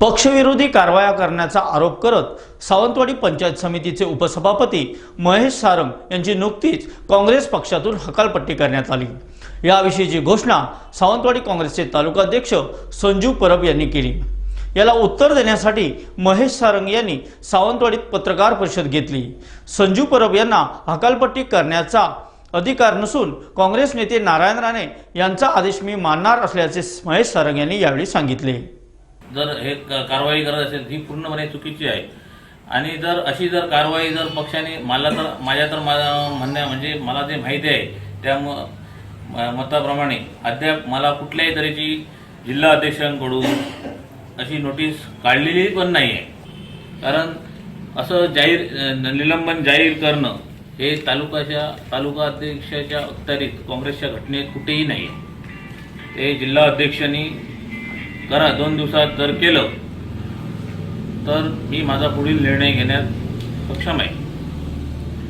पक्षविरोधी कारवाया करण्याचा आरोप करत सावंतवाडी पंचायत समितीचे उपसभापती महेश सारंग यांची नुकतीच काँग्रेस पक्षातून हकालपट्टी करण्यात आली. याविषयीची घोषणा सावंतवाडी काँग्रेसचे तालुकाध्यक्ष संजू परब यांनी केली. याला उत्तर देण्यासाठी महेश सारंग यांनी सावंतवाडीत पत्रकार परिषद घेतली. संजू परब यांना हकालपट्टी करण्याचा अधिकार नसून काँग्रेस नेते नारायण राणे यांचा आदेश मी मानणार असल्याचे महेश सारंग यांनी यावेळी सांगितले. जर हे कारवाई करत असेल ही पूर्णपणे चुकीची आहे. आणि जर अशी जर कारवाई जर पक्षाने मला तर माझ्या तर मा- म्हणण्या म्हणजे मला जे माहिती आहे त्या म- मताप्रमाणे अद्याप मला कुठल्याही तऱ्हेची जिल्हा अध्यक्षांकडून अशी नोटीस काढलेली पण नाही आहे कारण असं जाहीर निलंबन जाहीर करणं हे तालुकाच्या तालुका अध्यक्षाच्या अखत्यारीत काँग्रेसच्या घटनेत कुठेही नाही आहे ते जिल्हा अध्यक्षांनी करा दोन दिवसात जर केलं तर मी माझा पुढील निर्णय घेण्यात सक्षम आहे.